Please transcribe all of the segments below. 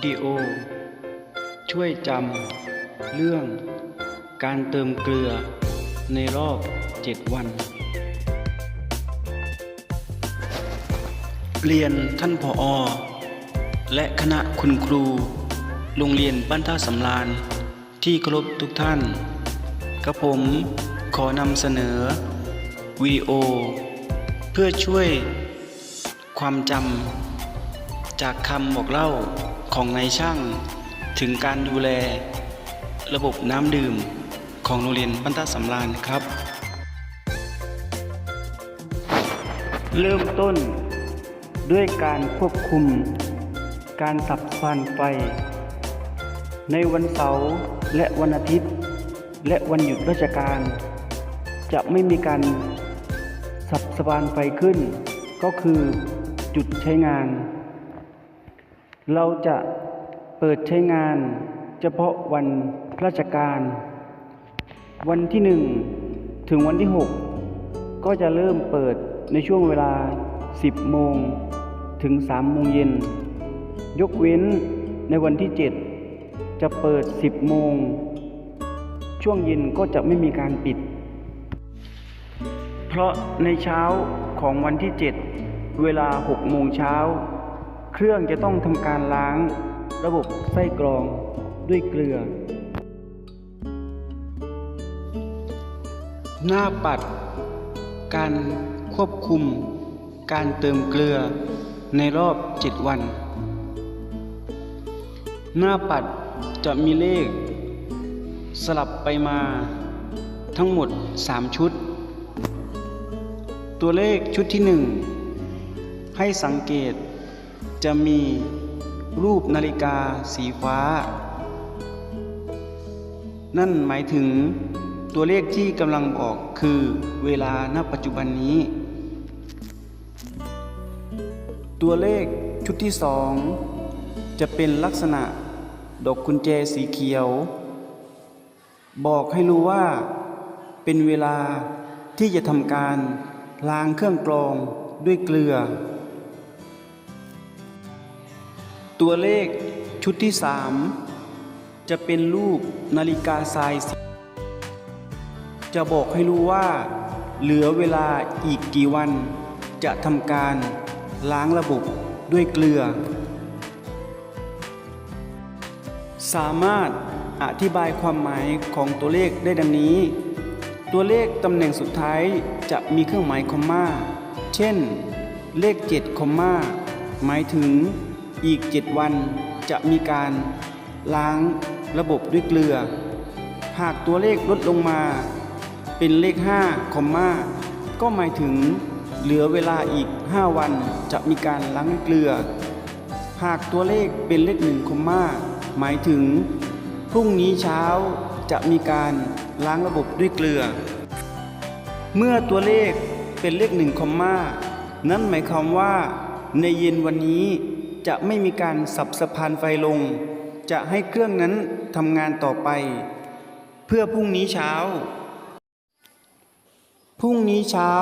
วิดีโอ ช่วยจำเรื่อง การเติมเกลือในรอบ 7 วัน เรียนท่านผอและคณะคุณครู โรงเรียนบ้านท่าสำรานที่เคารพทุกท่าน กระผมขอนำเสนอ วิดีโอ เพื่อช่วยความจำจากคำบอกเล่า ของนายช่าง ถึงการดูแล ระบบน้ำดื่มของโรงเรียนบ้านท่าสำรานครับ เริ่มต้นด้วยการควบคุม การสับฟันไฟ ในวันเสาร์และวันอาทิตย์ และวันหยุดราชการ จะไม่มีการสับสปานไฟขึ้น ก็คือจุดใช้งาน เราจะเปิดใช้งานเฉพาะวันราชการ วันที่หนึ่งถึงวันที่ 6 ก็จะเริ่มเปิดในช่วงเวลา 10 โมง ถึง 3 โมงเย็น ยกเว้นในวันที่ 7 จะเปิด 10 โมง ช่วงเย็นก็จะไม่มีการปิด เพราะในเช้าของวันที่ 7 เวลา 6 โมงเช้า เครื่องจะต้องทำการล้างระบบไส้กรองด้วยเกลือ หน้าปัด การควบคุม การเติมเกลือในรอบ 7 วัน หน้าปัดจะมีเลข สลับไปมาทั้งหมด 3 ชุด ตัวเลขชุดที่ 1 ให้สังเกต จะมีรูปนาฬิกาสีฟ้า นั่นหมายถึงตัวเลขที่กำลังบอกคือเวลาณปัจจุบันนี้ ตัวเลขชุดที่สองจะเป็นลักษณะดอกกุญแจสีเขียว บอกให้รู้ว่าเป็นเวลาที่จะทำการล้างเครื่องกรองด้วยเกลือ ตัวเลขชุดที่สามจะเป็นรูปนาฬิกาทราย จะบอกให้รู้ว่า เหลือเวลาอีกกี่วัน จะทำการล้างระบบด้วยเกลือ สามารถอธิบายความหมายของตัวเลขได้ดังนี้ ตัวเลขตำแหน่งสุดท้ายจะมีเครื่องหมายคอมมา เช่น เลข7คอมมาหมายถึง อีก 7 วันจะมีการล้างระบบด้วยเกลือ หากตัวเลขลดลงมา เป็นเลข5คอมมาก็หมายถึงเหลือเวลาอีก 5 วันจะมีการล้างด้วยเกลือ หากตัวเลขเป็นเลข1คอมมาหมายถึง พรุ่งนี้เช้าจะมีการล้างระบบด้วยเกลือ เมื่อตัวเลขเป็นเลขหนึ่งคอมมานั่นหมายความว่าในเย็นวันนี้ จะไม่มีการสับสะพานไฟลง จะให้เครื่องนั้นทำงานต่อไป เพื่อพรุ่งนี้เช้า พรุ่งนี้เช้า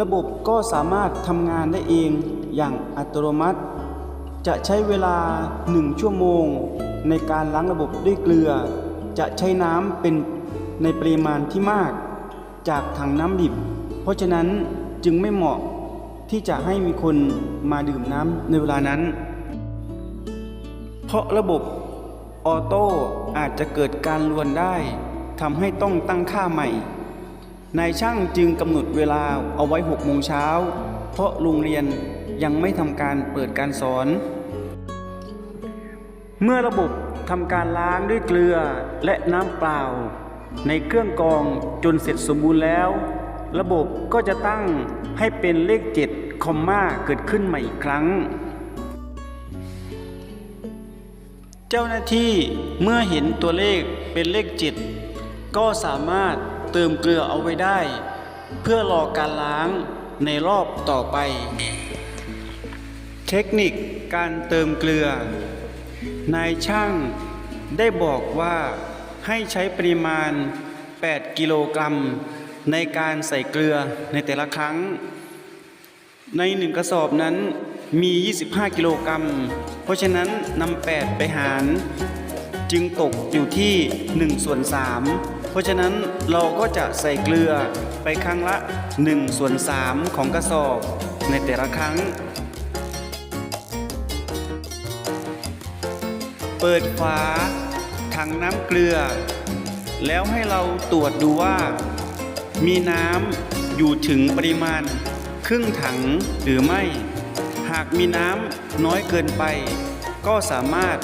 ระบบก็สามารถทำงานได้เองอย่างอัตโนมัติ จะใช้เวลา 1 ชั่วโมง ในการล้างระบบด้วยเกลือ จะใช้น้ำเป็นในปริมาณที่มาก จากถังน้ำดิบ เพราะฉะนั้นจึงไม่เหมาะ ที่จะให้มีคนมาดื่มน้ำในเวลานั้น เพราะระบบออโต้อาจจะเกิดการลวนได้ทำให้ต้องตั้งค่าใหม่ นายช่างจึงกำหนดเวลาเอาไว้6โมงเช้า เพราะโรงเรียนยังไม่ทำการเปิดการสอน เมื่อระบบทำการล้างด้วยเกลือและน้ำเปล่า ในเครื่องกรองจนเสร็จสมบูรณ์แล้ว ระบบก็จะตั้งให้เป็นเลข 7 คอมมาเกิดขึ้นใหม่อีกครั้ง เจ้าหน้าที่เมื่อเห็นตัวเลขเป็นเลข 7 ก็สามารถเติมเกลือเอาไว้ได้ เพื่อรอการล้างในรอบต่อไป เทคนิคการเติมเกลือ นายช่างได้บอกว่าให้ใช้ปริมาณ 8 กิโลกรัม ในการใส่เกลือในแต่ละครั้ง ในหนึ่งกระสอบนั้นมี 25 กิโลกรัม เพราะฉะนั้นนำ8ไปหาร จึงตกอยู่ที่1ส่วน3เพราะฉะนั้นเราก็จะใส่เกลือไปครั้งละ1ส่วน3ของกระสอบในแต่ละครั้ง เปิดฝาถังน้ำเกลือ แล้วให้เราตรวจดูว่า มีน้ำอยู่ถึงปริมาณ ครึ่งถังหรือไม่ หากมีน้ำน้อยเกินไป ก็สามารถ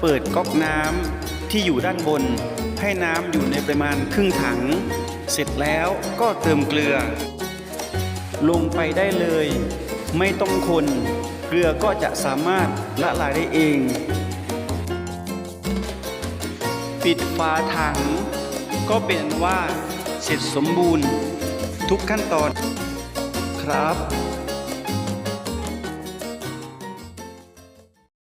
เปิดก๊อกน้ำที่อยู่ด้านบน ให้น้ำอยู่ในปริมาณครึ่งถัง เสร็จแล้วก็เติมเกลือ ลงไปได้เลย ไม่ต้องคน เกลือก็จะสามารถละลายได้เอง ปิดฝาถัง ก็เป็นอันว่า เสร็จสมบูรณ์ ทุกขั้นตอนครับ